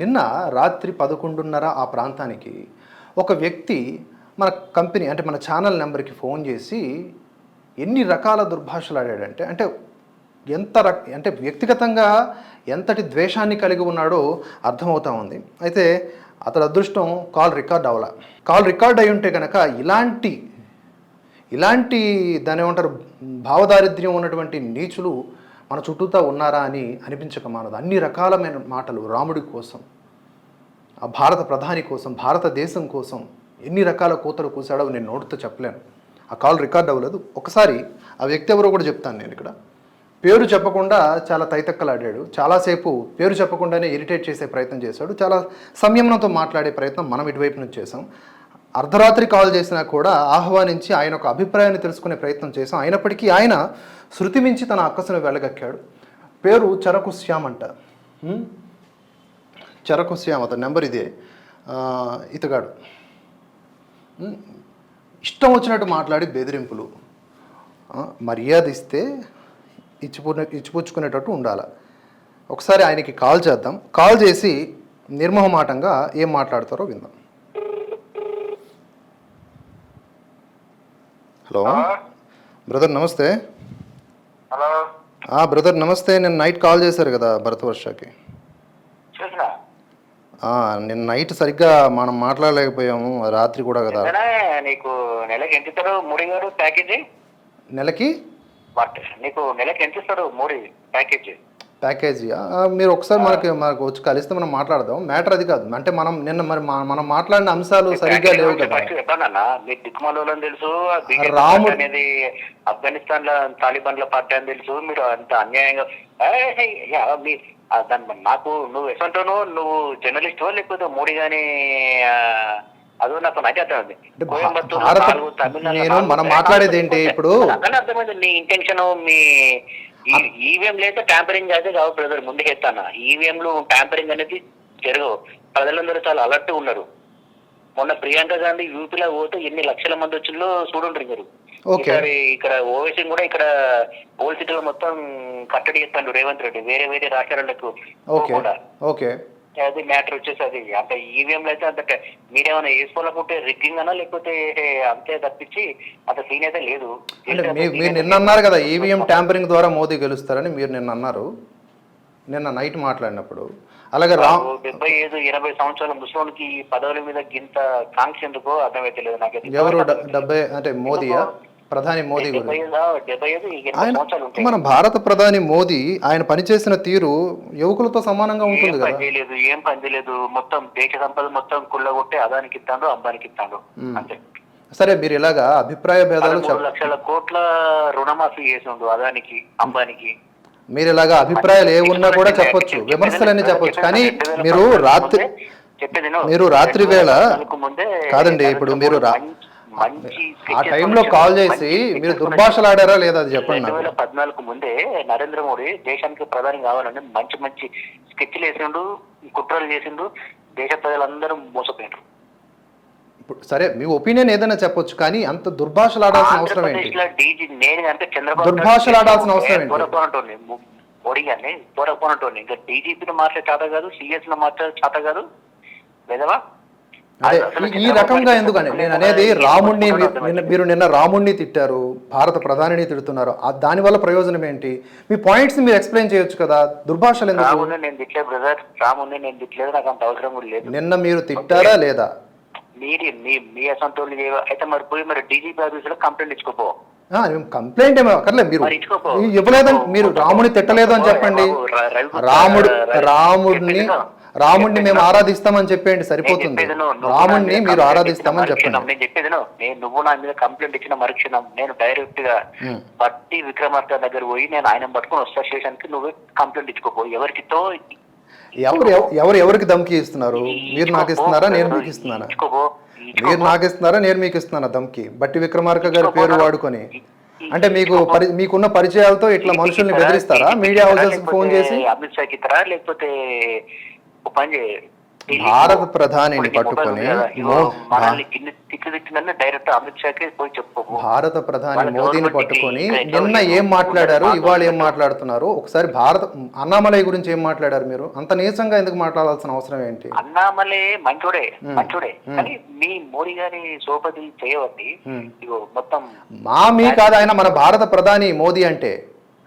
నిన్న రాత్రి పదకొండున్నర ఆ ప్రాంతానికి ఒక వ్యక్తి మన కంపెనీ అంటే మన ఛానల్ నెంబర్కి ఫోన్ చేసి ఎన్ని రకాల దుర్భాషలు ఆడాడంటే అంటే ఎంత రక్ అంటే వ్యక్తిగతంగా ఎంతటి ద్వేషాన్ని కలిగి ఉన్నాడో అర్థమవుతా ఉంది. అయితే అతడి అదృష్టం కాల్ రికార్డ్ అవ్వాల. కాల్ రికార్డ్ అయి ఉంటే కనుక ఇలాంటి ఇలాంటి దాని ఏమంటారు భావదారిద్ర్యం ఉన్నటువంటి నీచులు మన చుట్టూతా ఉన్నారా అని అనిపించక మానదు. అన్ని రకాలమైన మాటలు రాముడి కోసం ఆ భారత ప్రధాని కోసం భారతదేశం కోసం ఎన్ని రకాల కూతలు కూసాడో నేను నోటితో చెప్పలేను. ఆ కాల్ రికార్డ్ అవ్వలేదు. ఒకసారి ఆ వ్యక్తి ఎవరో కూడా చెప్తాను నేను ఇక్కడ. పేరు చెప్పకుండా చాలా తైతక్కలాడాడు. చాలాసేపు పేరు చెప్పకుండానే ఇరిటేట్ చేసే ప్రయత్నం చేశాడు. చాలా సంయమనంతో మాట్లాడే ప్రయత్నం మనం ఇటువైపు నుంచి చేసాం అర్ధరాత్రి కాల్ చేసినా కూడా ఆహ్వానించి ఆయన ఒక అభిప్రాయాన్ని తెలుసుకునే ప్రయత్నం చేశాం. అయినప్పటికీ ఆయన శృతి మించి తన అక్కసును వెళ్ళగక్కాడు పేరు చెరకు శ్యామ్ అంట. చెరకు శ్యామ్ అతని నెంబర్ ఇదే. ఇతగాడు. ఇష్టం వచ్చినట్టు మాట్లాడి బెదిరింపులు. మర్యాద ఇస్తే ఇచ్చిపు ఇచ్చిపుచ్చుకునేటట్టు ఉండాలి. ఒకసారి ఆయనకి కాల్ చేద్దాం. కాల్ చేసి నిర్మోహమాటంగా ఏం మాట్లాడతారో విందాం. హలో. బ్రదర్ నమస్తే. హలో. ఆ, బ్రదర్ నమస్తే. నేను నైట్ కాల్ చేశారు కదా భరతవర్షకి నిన్న నైట్ సరిగ్గా మనం మాట్లాడలేకపోయాము. రాత్రి కూడా కదా. నీకు నెలకి ఎంత ఇస్తారు మోడీ గారు ప్యాకేజీ? నెలకి? నీకు నెలకి ఎంత ఇస్తారు మోడీ ప్యాకేజీ? ప్యాకేజీ. మీరు ఒకసారి మనకి మనకు వచ్చి కలిస్తే మనం మాట్లాడదాం. మ్యాటర్ అది కాదు. అంటే మనం నిన్న మరి మనం మాట్లాడిన అంశాలు సరిగ్గా లేవు కదా. తెలుసు రాము- అనేది ఆఫ్ఘనిస్తాన్లో తాలిబాన్ల పార్టీ అని తెలుసు. మీరు అంత అన్యాయంగా దాని నాకు నువ్వు ఎసంటాను నువ్వు జర్నలిస్ట్ లేకపోతే మోడీ గాని అదో నాకు తమిళనాడులో నేను నాలుగు, మనం మాట్లాడేది ఏంటి ఇప్పుడు? అర్థమైంది. నీ ఇంటెన్షన్ మీ ఈవీఎం అయితే ట్యాంపరింగ్ అయితే కావు బ్రదర్ ముందుకెత్తాను? ఈవీఎంలు ట్యాంపరింగ్ అనేది జరగవు. ప్రజలందరూ చాలా అలర్ట్ ఉన్నారు. మొన్న ప్రియాంక గాంధీ యూపీలో పోతే ఎన్ని లక్షల మంది వచ్చిందో చూడండి మీరు. ఈసారి ఇక్కడ ఓవైసీ కూడా ఇక్కడ ఓల్డ్ సిటీలో మొత్తం కట్టడి చేస్తాడు రేవంత్ రెడ్డి. వేరే వేరే రాష్ట్రాలకు. ఓకే. అది మ్యాటర్ వచ్చేసి అది. అంటే ఈవీఎం అయితే అంత మీరేమైనా వేసుకోవాలనుకుంటే రిగ్గింగ్ అనా లేకపోతే అంతే తప్పించి అంత సీన్ అయితే లేదు. అంటే మీరు నిన్న అన్నారు కదా ఈవీఎం ట్యాంపరింగ్ ద్వారా మోదీ గెలుస్తారని మీరు నిన్న అన్నారు. నిన్న నైట్ మాట్లాడినప్పుడు. అలాగే రా ఓ డెబ్బై ఐదు ఎనభై సంవత్సరాల ముసలోనికి ఈ పదవుల మీద గింత కాంక్ష ఎందుకో అర్థమైతే లేదు నాకైతే. ఎవరు డెబ్బై అంటే మోదీయా? ప్రధాని మోదీ ఆయన మన భారత ప్రధాని మోదీ ఆయన పనిచేసిన తీరు యువకులతో సమానంగా ఉంటుంది కదా. చేయలేదు ఏం పని చేయలేదు. మొత్తం దేశ సంపద మొత్తం కుళ్ళగొట్టి అదానికి ఇస్తాడు అంబానికి ఇస్తాడు. అంతే. సరే మీరు ఇలాగా అభిప్రాయ భేదాలు లక్షల కోట్ల రుణమాఫీ చేసిండు అదానికి అంబానికి. మీరు ఇలాగా అభిప్రాయాలు ఏ ఉన్నా కూడా చెప్పొచ్చు విమర్శలన్నీ చెప్పొచ్చు. కానీ మీరు రాత్రి. మీరు రాత్రి వేళ కాదండి ఇప్పుడు మీరు మంచి- ఆ టైంలో. కాల్ చేసి మీరు sketches దుర్భాషలు ఆడారా లేదా అది చెప్పండి రెండు వేల పద్నాలుగు ముందే నరేంద్ర మోడీ దేశానికి ప్రధాని కావాలని మంచి మంచి స్కెచ్లు వేసిండు కుట్రలు చేసిండు దేశ ప్రజలందరూ ఇప్పుడు సరే మీ ఒపీనియన్ ఏదైనా చెప్పొచ్చు కానీ అంత దుర్భాషలు ఆడాల్సిన అవసరం ఏంటి? ఆంధ్రప్రదేశ్లో డీజీ నేను అంటే చంద్రబాబు దుర్భాషలు ఆడాల్సిన అవసరం ఏంటి? మోడీ గారిని పోరపోనటోని ఇంకా డీజీపీని మాట్లాడే చేత కాదు సిఎస్ని మాట్లాడే చేత కాదు. లేదవా ఈ- ఈ రకంగా ఎందుకని? నేను అనేది నిన్న- మీరు నిన్న రాముణ్ణి తిట్టారు భారత ప్రధానిని తిడుతున్నారు. ఆ దానివల్ల ప్రయోజనం ఏంటి? మీ పాయింట్స్ మీరు ఎక్స్ప్లెయిన్ చేయొచ్చు కదా. దుర్భాషలు నిన్న మీరు తిట్టారా లేదా? మీరు మీ మీ అసంతోళ్ళు అయితే మరి పోయి మరి డీజీపీ ఆఫీస్లో కంప్లైంట్ ఇచ్చుకోపో. కంప్లైంట్ ఏమో అక్కర్లేదు. మీరు ఇవ్వలేదని మీరు రాముని తిట్టలేదు అని చెప్పండి. రాముడు రాముడిని. రాముడిని మేము ఆరాధిస్తామని చెప్పండి సరిపోతుంది. రాముడిని మీద మీరు ఆరాధిస్తామని చెప్పండి. నేను చెప్పేది నువ్వు, నేను నువ్వు నా మీద కంప్లైంట్ ఇచ్చిన మరుక్షణం. నేను డైరెక్ట్గా. బట్టి విక్రమార్క దగ్గర పోయి నేను ఆయన పట్టుకుని వస్తా స్టేషన్కి నువ్వు కంప్లైంట్ ఇచ్చుకోపో. ఎవరికితో ఎవరు ఎవ- ఎవరు ఎవరికి ధమ్కి ఇస్తున్నారు? మీరు నాకు ఇస్తున్నారా? నేను మీకు ఇస్తున్నానా? మీరు నాకు ఇస్తున్నారా? నేను మీకు ఇస్తున్నానా దమ్కి బట్టి విక్రమార్క గారి పేరు వాడుకొని. అంటే మీకు మీకున్న పరిచయాలతో ఇట్లా మనుషుల్ని బెదిరిస్తారా? మీడియా హౌసెస్ ఫోన్ చేసి? అమిత్ షాకి లేకపోతే ఒక పని భారత ప్రధానిని ఇప్పుడు నీ మొబైల్ పట్టుకొని భారత ప్రధాని మోదీని పట్టుకొని నిన్న ఏం మాట్లాడారు. ఇవాళ ఏం మాట్లాడుతున్నారు? ఒకసారి భారత అన్నామలై గురించి ఏం మాట్లాడారు మీరు? అంత నీచంగా ఎందుకు మాట్లాడాల్సిన అవసరం ఏంటి? అన్నామలే మంచోడే. మంచోడే. కానీ మీ మోడీ గారి సోపతి చేయవద్ది. మొత్తం మా మీ కాదు ఆయన మన భారత ప్రధాని మోదీ అంటే.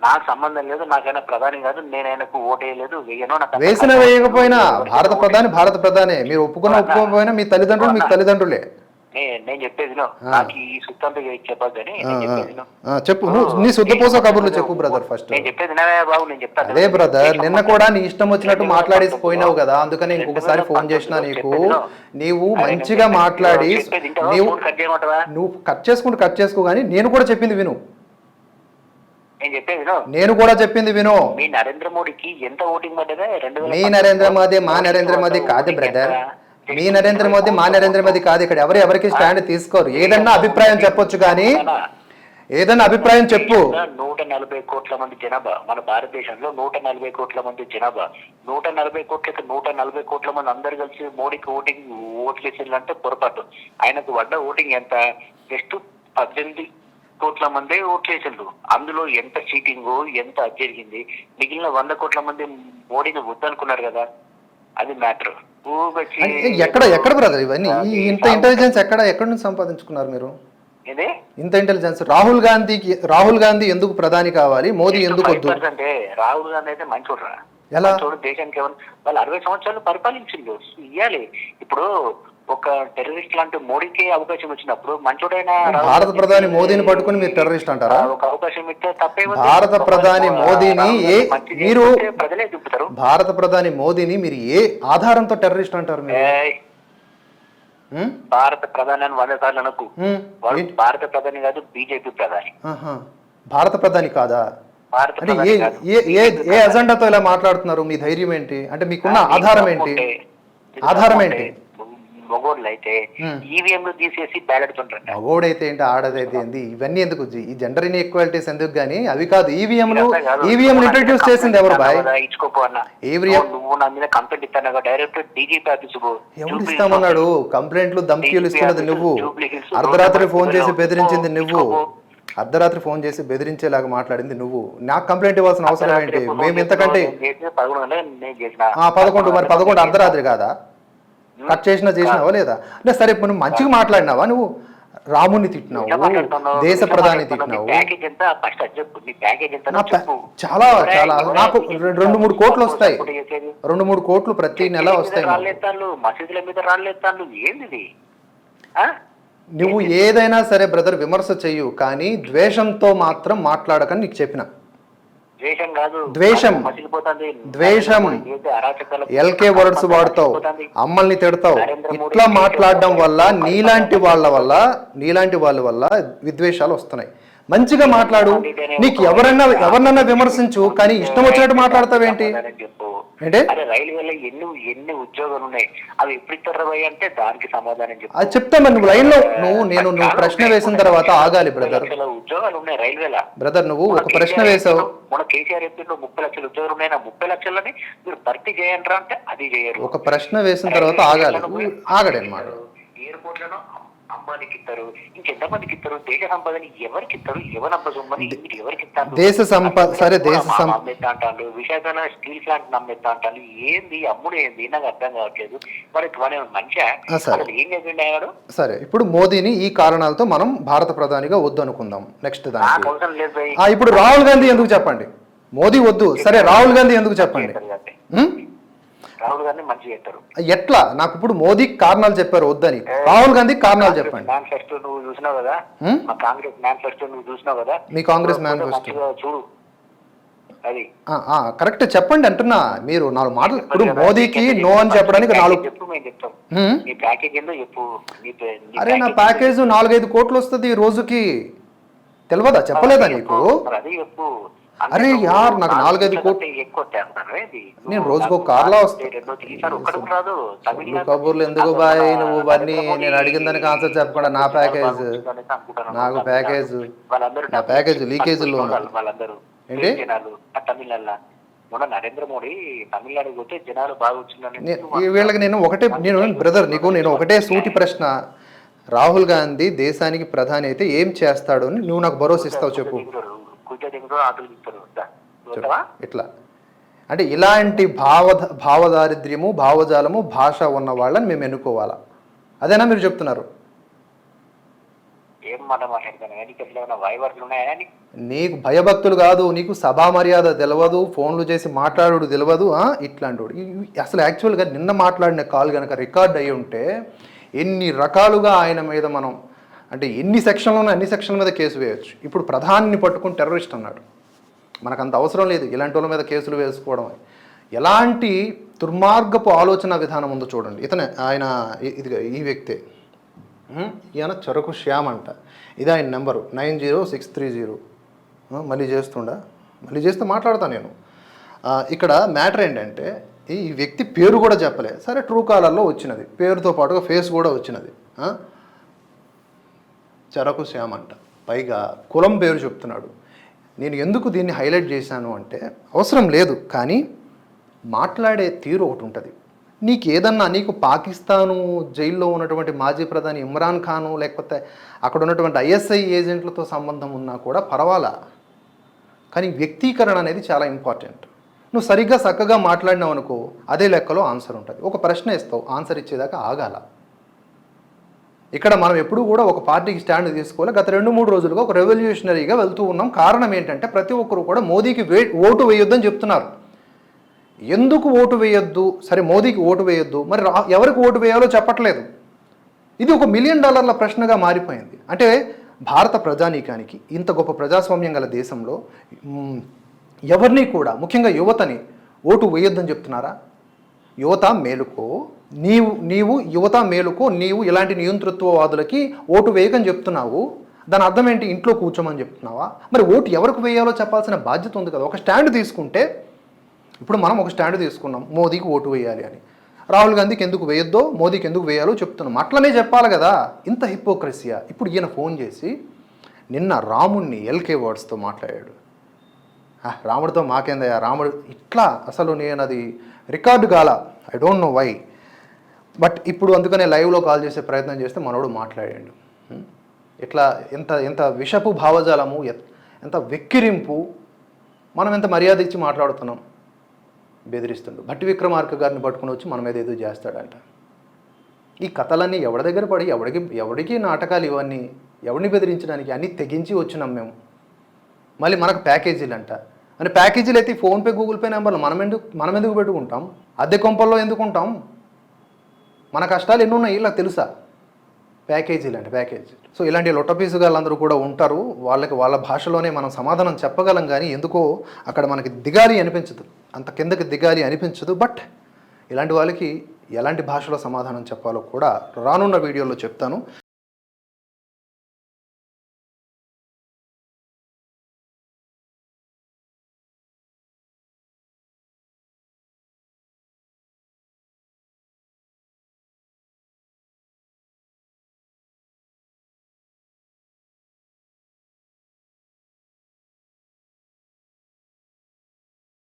నాకు సంబంధం లేదు నాకైనా ప్రధాని కాదు నేను ఆయనకు ఓటేయలేదు వేయను వేసిన. వేయకపోయినా భారత ప్రధాని భారత ప్రధానే. మీరు ఒప్పుకున్న ఒప్పుకోకపోయినా మీ తల్లిదండ్రులు మీకు తల్లిదండ్రులే. నేను చెప్పేది. నాకు ఈ సుత్తంతో చెప్పదు. ఆ, చెప్పు. నువ్వు నీ శుద్ధపోస కబుర్లు చెప్పు బ్రదర్ ఫస్ట్ నేను చెప్పేది బాబు నేను చెప్తాను అదే బ్రదర్ నిన్న కూడా నీ ఇష్టం వచ్చినట్టు మాట్లాడేసి పోయినావు కదా అందుకని ఇంకొకసారి ఫోన్ చేసినా నీకు. నీవు మంచిగా మాట్లాడి నువ్వు కట్ చేసుకుంటూ కట్ చేసుకో కానీ నేను కూడా చెప్పింది విను. నేను చెప్పేది. నేను కూడా చెప్పింది విను. మీ నరేంద్ర మోడీకి ఎంత ఓటింగ్ పడ్డదా? రెండు మీ నరేంద్ర మోదీ మా నరేంద్ర మోదీ కాదు బ్రదర్ మీ నరేంద్ర మోదీ మా నరేంద్ర మోదీ కాదు ఇక్కడ. ఎవరు ఎవరికి స్టాండ్ తీసుకోరు? ఏదన్నా అభిప్రాయం చెప్పొచ్చు కానీ ఏదన్నా అభిప్రాయం చెప్పు. నూట నలభై కోట్ల మంది జనాభా మన భారతదేశంలో నూట నలభై కోట్ల మంది జనాభా. నూట నలభై కోట్లకి నూట నలభై కోట్ల మంది అందరు కలిసి మోడీకి ఓటింగ్ ఓట్లు వేసిందంటే పొరపాటు. ఆయనకు పడ్డ ఓటింగ్ ఎంత? జస్ట్ పద్దెనిమిది కోట్ల మంది ఓట్లు వేసిండ్రు అందులో ఎంత చీటింగ్ ఎంత జరిగింది. మిగిలిన వంద కోట్ల మంది మోడీని వద్దనుకున్నారు కదా. అది మ్యాటర్. ఎక్కడ ఎక్కడ బ్రదర్ ఇవన్నీ? ఇంత ఇంటెలిజెన్స్ ఎక్కడ ఎక్కడి నుంచి సంపాదించుకున్నారు మీరు? ఇంత ఇంటెలిజెన్స్ రాహుల్ గాంధీకి రాహుల్ గాంధీ ఎందుకు ప్రధాని కావాలి? మోదీ ఎందుకు వద్దు? అంటే రాహుల్ గాంధీ అయితే మంచోడు రా ఎలా? మంచోడు దేశానికి వాళ్ళు అరవై సంవత్సరాలు పరిపాలించిండు. ఇయ్యాలి. ఇప్పుడు ఒక టెర్రరిస్ట్ లాంటి మోడీకి అవకాశం వచ్చినప్పుడు మంచోడైన భారత ప్రధాని మోదీని పట్టుకుని మీరు టెర్రరిస్ట్ అంటారా? ఒక అవకాశం ఇస్తే తప్పేమో భారత ప్రధాని మోదీని ఏ- మీరు- ప్రజలే దింపుతారు భారత ప్రధాని మోదీని మీరు ఏ ఆధారంతో టెర్రరిస్ట్ అంటారు మీరు? భారత ప్రధాని అని వంద సార్లు అనకు? భారత ప్రధాని కాదు బీజేపీ ప్రధాని. భారత ప్రధాని కాదా? అంటే ఏ ఏ అజెండాతో ఇలా మాట్లాడుతున్నారు? మీ ధైర్యం ఏంటి? అంటే మీకున్న ఆధారం ఏంటి? ఆధారం ఏంటి? మగోళ్ళు అయితే. ఈవీఎంలు తీసేసి బ్యాలెట్ ఉంటారంట మగోడైతే ఏంటి ఆడదైతే ఏంటి ఇవన్నీ ఎందుకు? ఈ జెండర్ ఇన్ఈక్వాలిటీస్ ఎందుకు కానీ అవి కాదు ఈవీఎంలు నా ఇంట్రడ్యూస్ చేసింది ఎవరు బాయ్? ఇచ్చుకోపో అన్న. నువ్వు- నా మీద కంప్లైంట్ ఇస్తాను డైరెక్ట్ డీజీపీ ఆఫీస్ ఎవరు ఇస్తామన్నాడు కంప్లైంట్లు ధమ్కీలు ఇస్తున్నది నువ్వు. అర్ధరాత్రి ఫోన్ చేసి బెదిరించింది నువ్వు. అర్ధరాత్రి ఫోన్ చేసి బెదిరించేలాగా మాట్లాడింది నువ్వు. నాకు కంప్లైంట్ ఇవ్వాల్సిన అవసరం ఏంటి? మేము ఆ పదకొండు మరి పదకొండు అర్ధరాత్రి కాదా? కట్ చేసినా చేసినావా లేదా? అంటే సరే ఇప్పుడు నువ్వు మంచిగా మాట్లాడినావా? నువ్వు రాముని తిట్టినావు? దేశ ప్రధాని? తిట్టినావు? చాలా చాలా. నాకు రెండు మూడు కోట్లు వస్తాయి? రెండు మూడు కోట్లు ప్రతి నెల వస్తాయి? నువ్వు ఏదైనా సరే బ్రదర్ విమర్శ చెయ్యు కానీ ద్వేషంతో మాత్రం మాట్లాడకని నీకు చెప్పిన. ద్వేషం కాదు. ద్వేషం. ద్వేషం. ఎల్కే వర్డ్స్ వాడతావు. అమ్మల్ని తిడతావు. ఇట్లా మాట్లాడడం వల్ల నీలాంటి వాళ్ళ వల్ల నీలాంటి వాళ్ళ వల్ల విద్వేషాలు వస్తున్నాయి. మంచిగా మాట్లాడు. నీకు ఎవరన్నా ఎవరినన్నా విమర్శించు కానీ ఇష్టం వచ్చినట్టు మాట్లాడతావేంటి? అరే రైల్వేలో ఎన్ని ఎన్ని ఉద్యోగాలు ఉన్నాయి? అవి ఎప్పుడు అంటే దానికి సమాధానం చెప్పు. అది చెప్తా నువ్వు లైన్లో నువ్వు నేను నువ్వు ప్రశ్న వేసిన తర్వాత ఆగాలి బ్రదర్ ఉద్యోగాలు ఉన్నాయి రైల్వేలో బ్రదర్ నువ్వు ఒక ప్రశ్న వేసావు. కేసీఆర్ చెప్పిండు ముప్పై లక్షల ఉద్యోగాలు ఉన్నాయి ముప్పై లక్షలని మీరు భర్తీ చేయండి అంటే అది చేయరు. ఒక ప్రశ్న వేసిన తర్వాత ఆగాలి. ఆగడనమాట ఎయిర్పోర్ట్లను అంబానీకి ఇస్తారు ఇంకెంతమందికి ఇస్తారు? దేశ సంపదని ఎవరికి ఇస్తారు? సొమ్మని మీరు ఎవరికి ఇస్తారు? దేశ సంపద సరే దేశ సంపద అమ్మేస్తా అంటారు విశాఖలో స్టీల్ ప్లాంట్ నమ్మేస్తా అంటారు ఏంది? అమ్ముడు ఏంది? నాకు అర్థం కావట్లేదు. మరి ఆ, సరే. అసలు ఏం ఆయన సరే ఇప్పుడు మోదీని ఈ కారణాలతో మనం భారత ప్రధానిగా వద్దు అనుకుందాం నెక్స్ట్ అవసరం లేదు ఇప్పుడు రాహుల్ గాంధీ ఎందుకు చెప్పండి? మోదీ వద్దు. సరే రాహుల్ గాంధీ ఎందుకు చెప్పండి? రాహుల్ గాంధీ మంచిగా చేస్తారు. ఎట్లా? నాకు ఇప్పుడు మోదీ కారణాలు చెప్పారు వద్దని. రాహుల్ గాంధీ కారణాలు చెప్పండి. మేనిఫెస్టో నువ్వు చూసినావు కదా? మా కాంగ్రెస్ మేనిఫెస్టో నువ్వు చూసినావు కదా? మీ కాంగ్రెస్ మేనిఫెస్టో చూడు. అది. కరెక్ట్ చెప్పండి అంటున్నా. మీరు నాలుగు మాటలు ఇప్పుడు మోదీకి నో అని చెప్పడానికి నాలుగు చెప్పు మేము చెప్తాం? ఉం? నీ ప్యాకేజ్ ఏందో చెప్పు. నీ పే- నీ అరే నా ప్యాకేజ్ నాలుగైదు కోట్లు వస్తుంది ఈ రోజుకి. తెలియదా చెప్పలేదా నీకు? అది చెప్పు. అరే యార్, నాకు నాలుగైదు కోట్లు- ఎక్కువ నేను రోజుకో కార్లో వస్తా. రెండో ఈసారి ఒక్కడికి రాదు. తమిళనాడు కబుర్లు ఎందుకు బాయ్? నువ్వు ఇవన్నీ నేను అడిగిన దానికి ఆన్సర్ చెప్పకుండా నా ప్యాకేజ్ నాకు ప్యాకేజ్ నా ప్యాకేజ్. వాళ్ళందరూ. ఏంటి? మొన్న నరేంద్ర మోడీ తమిళనాడు పోతే జనాలు బాగా వచ్చిందని నే- ఈ వీళ్ళకి నేను ఒకటే నేను బ్రదర్ నీకు నేను ఒకటే సూటి ప్రశ్న. రాహుల్ గాంధీ దేశానికి ప్రధాని అయితే ఏం చేస్తాడు అని నువ్వు నాకు భరోసా ఇస్తావు చెప్పు. ఆటలు? ఇట్లా. అంటే ఇలాంటి భావ భావదారిద్ర్యము భావజాలము భాష ఉన్న వాళ్ళని మేము ఎన్నుకోవాలా? అదేనా మీరు చెప్తున్నారు? నీకు? భయభక్తులు కాదు నీకు సభా మర్యాద తెలియదు ఫోన్లు చేసి మాట్లాడు తెలియదు? ఇట్లాంటి అసలు యాక్చువల్గా నిన్న మాట్లాడిన కాల్ కనుక రికార్డ్ అయి ఉంటే ఎన్ని రకాలుగా ఆయన మీద మనం అంటే ఎన్ని సెక్షన్లు అన్ని సెక్షన్ల మీద కేసు వేయొచ్చు. ఇప్పుడు ప్రధానిని పట్టుకుని టెర్రరిస్ట్ అన్నాడు. మనకు అంత అవసరం లేదు ఇలాంటి వాళ్ళ మీద కేసులు వేసుకోవడం ఎలాంటి దుర్మార్గపు ఆలోచన విధానం ఉందో చూడండి. ఇతనే ఆయన ఇది ఈ వ్యక్తే. ఈయన చెరకు శ్యామ్ అంట. ఇది ఆయన number nine zero six three zero. మళ్ళీ చేస్తుండా? మళ్ళీ చేస్తే మాట్లాడతా నేను. ఇక్కడ మ్యాటర్ ఏంటంటే ఈ వ్యక్తి పేరు కూడా చెప్పలే. సరే ట్రూ కాలర్లో వచ్చినది. పేరుతో పాటుగా ఫేస్ కూడా వచ్చినది. చెరకు శ్యామ్ అంట పైగా కులం పేరు చెప్తున్నాడు. నేను ఎందుకు దీన్ని హైలైట్ చేశాను అంటే అవసరం లేదు కానీ మాట్లాడే తీరు ఒకటి ఉంటుంది. నీకు ఏదన్నా నీకు పాకిస్తాను జైల్లో ఉన్నటువంటి మాజీ ప్రధాని ఇమ్రాన్ ఖాను లేకపోతే అక్కడ ఉన్నటువంటి ఐఎస్ఐ ఏజెంట్లతో సంబంధం ఉన్నా కూడా పర్వాలా? కానీ వ్యక్తీకరణ అనేది చాలా ఇంపార్టెంట్. నువ్వు సరిగ్గా చక్కగా మాట్లాడినావు అనుకో అదే లెక్కలో ఆన్సర్ ఉంటుంది. ఒక ప్రశ్న ఇస్తావు ఆన్సర్ ఇచ్చేదాకా ఆగాల. ఇక్కడ మనం ఎప్పుడూ కూడా ఒక పార్టీకి స్టాండ్ తీసుకోవాలి. గత రెండు మూడు రోజులుగా ఒక రెవల్యూషనరీగా వెళ్తూ ఉన్నాం. కారణం ఏంటంటే ప్రతి ఒక్కరు కూడా మోదీకి వే ఓటు వేయొద్దని చెప్తున్నారు. ఎందుకు ఓటు వేయొద్దు? సరే మోదీకి ఓటు వేయొద్దు. మరి ఎవరికి ఓటు వేయాలో చెప్పట్లేదు. ఇది ఒక మిలియన్ డాలర్ల ప్రశ్నగా మారిపోయింది. అంటే భారత ప్రజానీకానికి ఇంత గొప్ప ప్రజాస్వామ్యం గల దేశంలో ఎవరిని కూడా ముఖ్యంగా యువతని ఓటు వేయొద్దని చెప్తున్నారా? యువత మేలుకో నీవు నీవు యువత మేలుకో నీవు ఇలాంటి నియంతృత్వవాదులకి ఓటు వేయకని చెప్తున్నావు. దాని అర్థం ఏంటి? ఇంట్లో కూర్చోమని చెప్తున్నావా? మరి ఓటు ఎవరికి వేయాలో చెప్పాల్సిన బాధ్యత ఉంది కదా. ఒక స్టాండ్ తీసుకుంటే ఇప్పుడు మనం ఒక స్టాండ్ తీసుకున్నాం మోదీకి ఓటు వేయాలి అని. రాహుల్ గాంధీకి ఎందుకు వేయొద్దో మోదీకి ఎందుకు వేయాలో చెప్తున్నాం. అట్లనే చెప్పాలి కదా. ఇంత హిపోక్రసియా? ఇప్పుడు ఈయన ఫోన్ చేసి నిన్న రాముణ్ణి ఎల్కే వర్డ్స్తో మాట్లాడాడు. రాముడితో మాకేందయ్యా? రాముడు ఇట్లా అసలు నేను అది రికార్డు కాల I don't know why but ఇప్పుడు అందుకనే లైవ్లో కాల్ చేసే ప్రయత్నం చేస్తే మనోడు మాట్లాడాడు. ఇట్లా hmm? ఎంత ఎంత విషపు భావజాలము ఎంత వెక్కిరింపు మనం ఎంత మర్యాద ఇచ్చి మాట్లాడుతున్నాం బెదిరిస్తుండు. భట్టి విక్రమార్క గారిని పట్టుకుని వచ్చి మన మీద ఏదో చేస్తాడంట. ఈ కథలన్నీ ఎవరి దగ్గర పడి ఎవడికి ఎవడికి నాటకాలు ఇవన్నీ ఎవరిని బెదిరించడానికి అన్నీ తెగించి వచ్చినాం మేము. మళ్ళీ మనకు ప్యాకేజీలు అంట అని ప్యాకేజీలు అయితే ఫోన్పే గూగుల్ పే నెంబర్లు మనం ఎందుకు మనం ఎందుకు పెట్టుకుంటాం? అద్దె కొంపల్లో ఎందుకు ఉంటాం? మన కష్టాలు ఎన్ని ఉన్నాయి ఇలా తెలుసా? ప్యాకేజీలు అంటే ప్యాకేజ్ సో ఇలాంటి లొట్టపీసు వాళ్ళందరూ కూడా ఉంటారు. వాళ్ళకి వాళ్ళ భాషలోనే మనం సమాధానం చెప్పగలం కానీ ఎందుకో అక్కడ మనకి దిగాలి అనిపించదు. అంత కిందకి దిగాలి అనిపించదు. బట్ ఇలాంటి వాళ్ళకి ఎలాంటి భాషలో సమాధానం చెప్పాలో కూడా రానున్న వీడియోలో చెప్తాను.